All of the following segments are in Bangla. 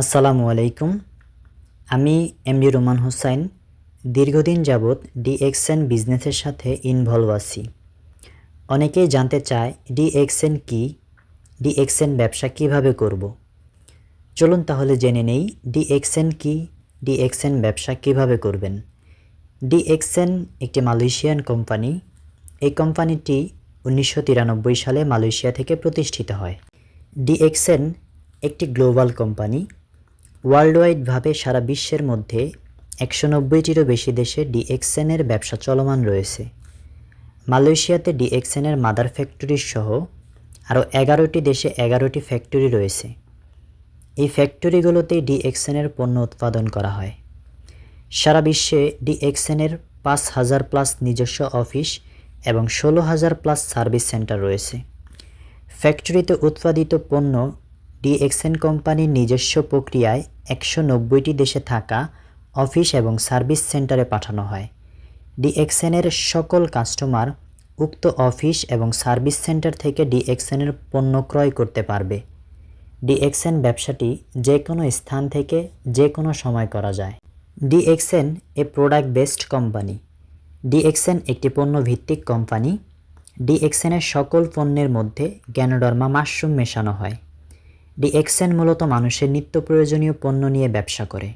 আসসালামু আলাইকুম। আমি এম এমডি রোমান হোসাইন। দীর্ঘদিন যাবৎ ডিএক্সএন বিজনেসের সাথে ইনভলভ আছি। অনেকেই জানতে চায়, ডিএক্সএন কি? ডিএক্সএন ব্যবসা কীভাবে করব। চলুন তাহলে জেনে নেই, ডিএক্সএন কি? ডিএক্সএন ব্যবসা কীভাবে করবেন? ডিএক্সএন একটি মালয়েশিয়ান কোম্পানি। এই কোম্পানিটি উনিশশো তিরানব্বই সালে মালয়েশিয়া থেকে প্রতিষ্ঠিত হয়। ডিএক্সএন একটি গ্লোবাল কোম্পানি। ওয়ার্ল্ড ওয়াইডভাবে সারা বিশ্বের মধ্যে একশো নব্বইটিরও বেশি দেশে ডিএক্সএনের ব্যবসা চলমান রয়েছে। মালয়েশিয়াতে ডিএক্সএনের মাদার ফ্যাক্টরি সহ আরও এগারোটি দেশে এগারোটি ফ্যাক্টরি রয়েছে। এই ফ্যাক্টরিগুলোতেই ডিএক্সএনের পণ্য উৎপাদন করা হয়। সারা বিশ্বে ডিএক্সএনের পাঁচ হাজার প্লাস নিজস্ব অফিস এবং ষোলো হাজার প্লাস সার্ভিস সেন্টার রয়েছে। ফ্যাক্টরিতে উৎপাদিত পণ্য ডিএক্সএন কোম্পানির নিজস্ব প্রক্রিয়ায় একশো নব্বইটি দেশে থাকা অফিস এবং সার্ভিস সেন্টারে পাঠানো হয়। ডিএক্সএনের সকল কাস্টমার উক্ত অফিস এবং সার্ভিস সেন্টার থেকে ডিএক্সএনের পণ্য ক্রয় করতে পারবে। ডিএক্সএন ব্যবসাটি যে কোনো স্থান থেকে যে কোনো সময় করা যায়। DXN a product based company. DXN একটি পণ্য ভিত্তিক কোম্পানি। ডিএক্সএনের সকল পণ্যের মধ্যে গ্যানোডর্মা মাশরুম মেশানো হয়। ডিএক্সএন মূলত মানুষের নিত্য প্রয়োজনীয় পণ্য নিয়ে ব্যবসা করে।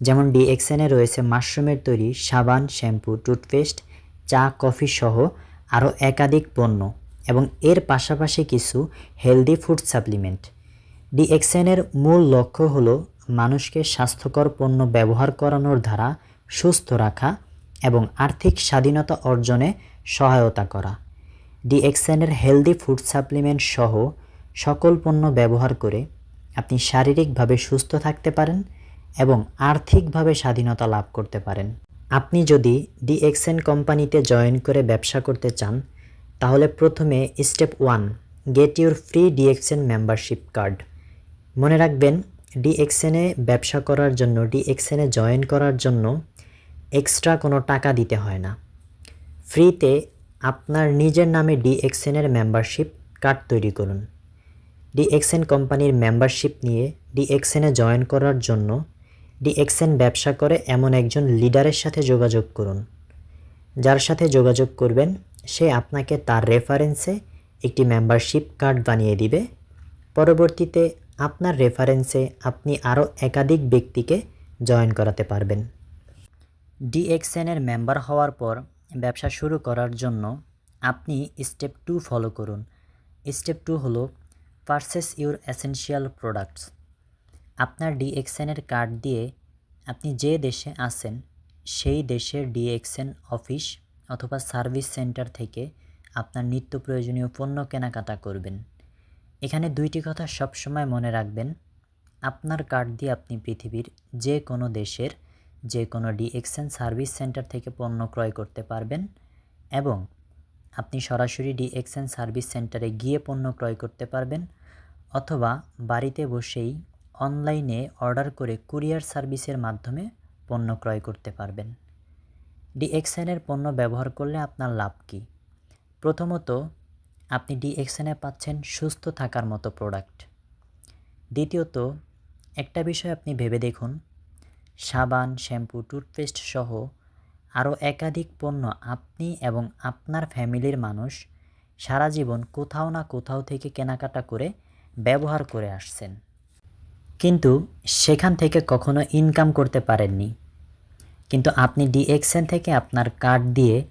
যেমন ডিএক্সএনে রয়েছে মাশরুমের তৈরি সাবান, শ্যাম্পু, টুথপেস্ট, চা, কফি সহ আরও একাধিক পণ্য এবং এর পাশাপাশি কিছু হেলদি ফুড সাপ্লিমেন্ট। ডিএক্সএনের মূল লক্ষ্য হলো মানুষকে স্বাস্থ্যকর পণ্য ব্যবহার করানোর দ্বারা সুস্থ রাখা এবং আর্থিক স্বাধীনতা অর্জনে সহায়তা করা। ডিএক্সএনের হেলদি ফুড সাপ্লিমেন্ট সহ সকল পণ্য ব্যবহার করে আপনি শারীরিকভাবে সুস্থ থাকতে পারেন এবং আর্থিকভাবে স্বাধীনতা লাভ করতে পারেন। আপনি যদি ডিএক্সএন কোম্পানিতে জয়েন করে ব্যবসা করতে চান, তাহলে প্রথমে step one, get your free DXN membership card. মনে রাখবেন, ডিএক্সএনে ব্যবসা করার জন্য, ডিএক্সএনে জয়েন করার জন্য এক্সট্রা কোনো টাকা দিতে হয় না। ফ্রিতে আপনার নিজের নামে ডিএক্সএনের মেম্বারশিপ কার্ড তৈরি করুন। ডিএক্সএন কোম্পানির মেম্বারশিপ নিয়ে ডিএক্সএনে জয়েন করার জন্য ডিএক্সএন ব্যবসা করে এমন একজন লিডারের সাথে যোগাযোগ করুন। যার সাথে যোগাযোগ করবেন, সে আপনাকে তার রেফারেন্সে একটি মেম্বারশিপ কার্ড বানিয়ে দিবে। পরবর্তীতে আপনার রেফারেন্সে আপনি আরও একাধিক ব্যক্তিকে জয়েন করাতে পারবেন। ডিএক্সএনের মেম্বার হওয়ার পর ব্যবসা শুরু করার জন্য আপনি স্টেপ টু ফলো করুন। স্টেপ টু হলো পারচেস ইউর এসেনশিয়াল প্রোডাক্টস আপনার ডিএক্সএনের কার্ড দিয়ে আপনি যে দেশে আছেন, সেই দেশের ডিএক্সএন অফিস অথবা সার্ভিস সেন্টার থেকে আপনার নিত্য প্রয়োজনীয় পণ্য কেনাকাটা করবেন। এখানে দুইটি কথা সবসময় মনে রাখবেন। আপনার কার্ড দিয়ে আপনি পৃথিবীর যে কোনো দেশের, যে কোনো ডিএক্সএন সার্ভিস সেন্টার থেকে পণ্য ক্রয় করতে পারবেন এবং আপনি সরাসরি ডিএক্সএন সার্ভিস সেন্টারে গিয়ে পণ্য ক্রয় করতে পারবেন অথবা বাড়িতে বসেই অনলাইনে অর্ডার করে কুরিয়ার সার্ভিসের মাধ্যমে পণ্য ক্রয় করতে পারবেন। ডিএক্সএনের পণ্য ব্যবহার করলে আপনার লাভ কী? প্রথমত, আপনি ডিএক্সএনে পাচ্ছেন সুস্থ থাকার মতো প্রোডাক্ট। দ্বিতীয়ত, একটা বিষয় আপনি ভেবে দেখুন, সাবান, শ্যাম্পু, টুথপেস্ট সহ আরও একাধিক পণ্য আপনি এবং আপনার ফ্যামিলির মানুষ সারা জীবন কোথাও না কোথাও থেকে কেনাকাটা করে ব্যবহার করে আসছেন। কিন্তু সেখান থেকে কখনো ইনকাম করতে পারেননি। কিন্তু আপনি ডিএক্সএন থেকে আপনার কার্ড দিয়ে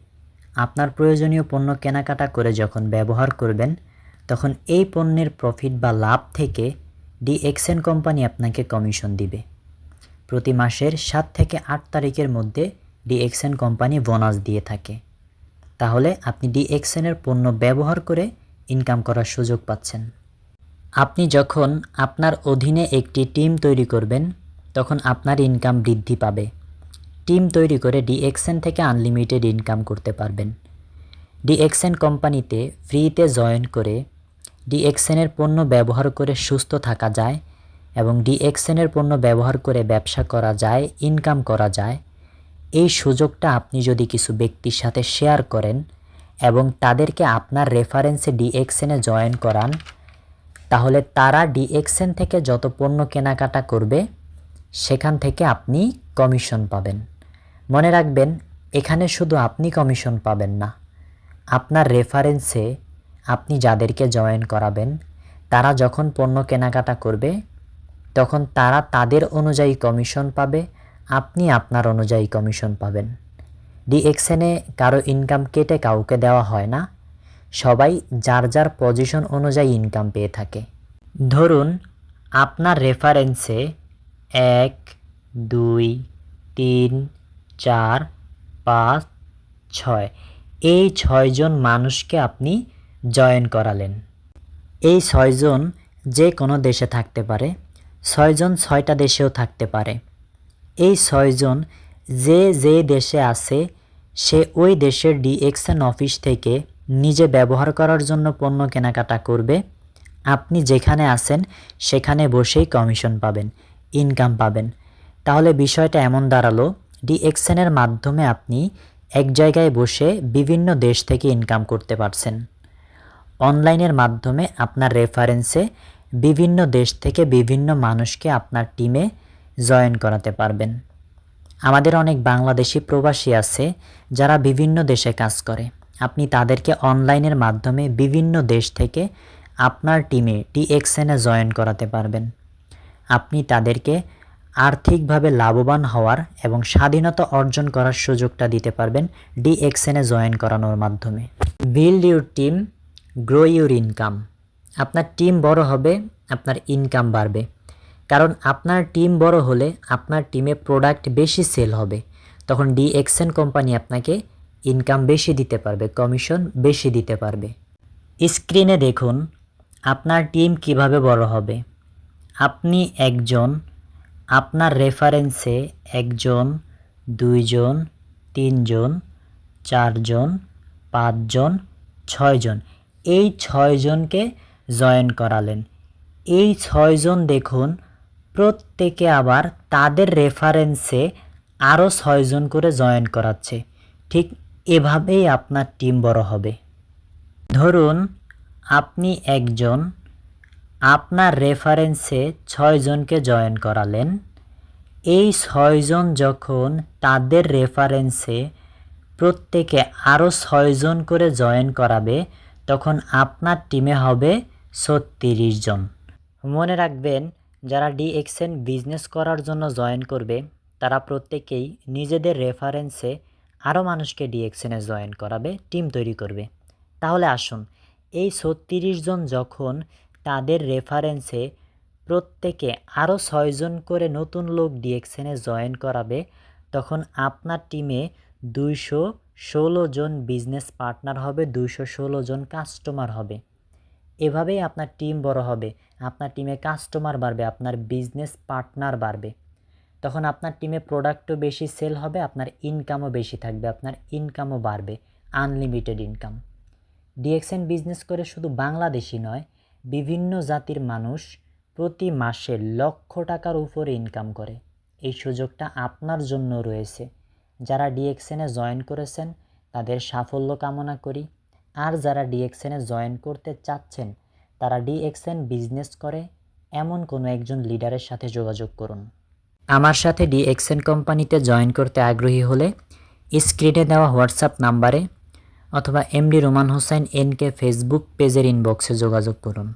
আপনার প্রয়োজনীয় পণ্য কেনাকাটা করে যখন ব্যবহার করবেন, তখন এই পণ্যের প্রফিট বা লাভ থেকে ডিএক্সএন কোম্পানি আপনাকে কমিশন দিবে। প্রতি মাসের সাত থেকে আট তারিখের মধ্যে ডিএক্সএন কোম্পানি বোনাস দিয়ে থাকে। তাহলে আপনি ডিএক্সএনের পণ্য ব্যবহার করে ইনকাম করার সুযোগ পাচ্ছেন। আপনি যখন আপনার অধীনে একটি টিম তৈরি করবেন, তখন আপনার ইনকাম বৃদ্ধি পাবে। টিম তৈরি করে ডিএক্সএন থেকে আনলিমিটেড ইনকাম করতে পারবেন। ডিএক্সএন কোম্পানিতে ফ্রিতে জয়েন করে ডিএক্সএনের পণ্য ব্যবহার করে সুস্থ থাকা যায় এবং ডিএক্সএনের পণ্য ব্যবহার করে ব্যবসা করা যায়, ইনকাম করা যায় এই সুযোগটা আপনি যদি কিছু ব্যক্তির সাথে শেয়ার করেন এবং তাদেরকে আপনার রেফারেন্সে ডিএক্সএনে জয়েন করান, তাহলে তারা ডিএক্সএন থেকে যত পণ্য কেনাকাটা করবে, সেখান থেকে আপনি কমিশন পাবেন। মনে রাখবেন, এখানে শুধু আপনি কমিশন পাবেন না, আপনার রেফারেন্সে আপনি যাদেরকে জয়েন করাবেন, তারা যখন পণ্য কেনাকাটা করবে, তখন তারা তাদের অনুযায়ী কমিশন পাবে আপনি আপনার অনুযায়ী কমিশন পাবেন। ডিএক্সএনে কারও ইনকাম কেটে কাউকে দেওয়া হয় না। সবাই যার যার পজিশন অনুযায়ী ইনকাম পেয়ে থাকে। ধরুন, আপনার রেফারেন্সে এক, দুই, তিন, চার, পাঁচ, ছয়, এই ছয়জন মানুষকে আপনি জয়েন করালেন। এই ছয়জন যে কোনো দেশে থাকতে পারে ছয়জন ছয়টা দেশেও থাকতে পারে। এই ছয়জন যে যে দেশে আছে, সে ওই দেশের ডিএক্সএন অফিস থেকে নিজে ব্যবহার করার জন্য পণ্য কেনাকাটা করবে। আপনি যেখানে আছেন, সেখানে বসেই কমিশন পাবেন, ইনকাম পাবেন। তাহলে বিষয়টা এমন দাঁড়াল, ডিএক্সএনের মাধ্যমে আপনি এক জায়গায় বসে বিভিন্ন দেশ থেকে ইনকাম করতে পারছেন। অনলাইনের মাধ্যমে আপনার রেফারেন্সে বিভিন্ন দেশ থেকে বিভিন্ন মানুষকে আপনার টিমে জয়েন করাতে পারবেন। আমাদের অনেক বাংলাদেশি প্রবাসী আছে যারা বিভিন্ন দেশে কাজ করে। আপনি তাদেরকে অনলাইনের মাধ্যমে বিভিন্ন দেশ থেকে আপনার টিমে টিএক্সএনে জয়েন করাতে পারবেন। আপনি তাদেরকে আর্থিকভাবে লাভবান হওয়ার এবং স্বাধীনতা অর্জন করার সুযোগটা দিতে পারবেন ডিএক্সএনে জয়েন করানোর মাধ্যমে। Build your team, grow your income. আপনার টিম বড় হবে, আপনার ইনকাম বাড়বে। কারণ আপনার টিম বড় হলে আপনার টিমে প্রোডাক্ট বেশি সেল হবে। তখন ডিএক্সএন কোম্পানি আপনাকে ইনকাম বেশি দিতে পারবে কমিশন বেশি দিতে পারবে। স্ক্রিনে দেখুন, আপনার টিম কীভাবে বড় হবে। আপনি একজন, আপনার রেফারেন্সে একজন, দুইজন, তিনজন, চারজন, পাঁচজন, ছয়জন। এই ছয়জনকে জয়েন করালেন। এই ছয়জন দেখুন প্রত্যেকে আবার তাদের রেফারেন্সে আরও ছয়জন করে জয়েন করাচ্ছে। ঠিক এভাবেই আপনার টিম বড় হবে। ধরুন, আপনি একজন, আপনার রেফারেন্সে ছয়জনকে জয়েন করালেন। এই ছয়জন যখন তাদের রেফারেন্সে প্রত্যেকে আরও ছয়জন করে জয়েন করাবে, তখন আপনার টিমে হবে ছত্রিশ জন। মনে রাখবেন যারা ডিএক্সএন বিজনেস করার জন্য জয়েন করবে, তারা প্রত্যেকেই নিজেদের রেফারেন্সে আরও মানুষকে ডিএক্সএনে জয়েন করাবে, টিম তৈরি করবে। তাহলে আসুন, এই ছত্রিশ জন যখন তাদের রেফারেন্সে প্রত্যেকে আরও ছয়জন করে নতুন লোক ডিএক্সএনে জয়েন করাবে, তখন আপনার টিমে দুইশো ষোলো জন বিজনেস পার্টনার হবে, দুইশো ষোলো জন কাস্টমার হবে। এভাবেই আপনার টিম বড় হবে, আপনার টিমে কাস্টমার বাড়বে, আপনার বিজনেস পার্টনার বাড়বে। তখন আপনার টিমে প্রোডাক্টও বেশি সেল হবে, আপনার ইনকামও বেশি থাকবে, আপনার ইনকামও বাড়বে আনলিমিটেড ইনকাম ডিএক্সএন বিজনেস করে শুধু বাংলাদেশি নয়, বিভিন্ন জাতির মানুষ প্রতি মাসে লক্ষ টাকার উপরে ইনকাম করে। এই সুযোগটা আপনার জন্য রয়েছে। যারা ডিএক্সএনে জয়েন করেছেন, তাদের সাফল্য কামনা করি। আর যারা ডিএক্সএনে জয়েন করতে চাচ্ছেন, তারা ডিএক্সএন বিজনেস করে এমন কোনো একজন লিডারের সাথে যোগাযোগ করুন। আমার সাথে ডিএক্সএন কোম্পানিতে জয়েন করতে আগ্রহী হলে স্ক্রিনে দেওয়া হোয়াটসঅ্যাপ নাম্বারে অথবা MD Roman Hossain NK Facebook পেজের ইনবক্সে যোগাযোগ করুন।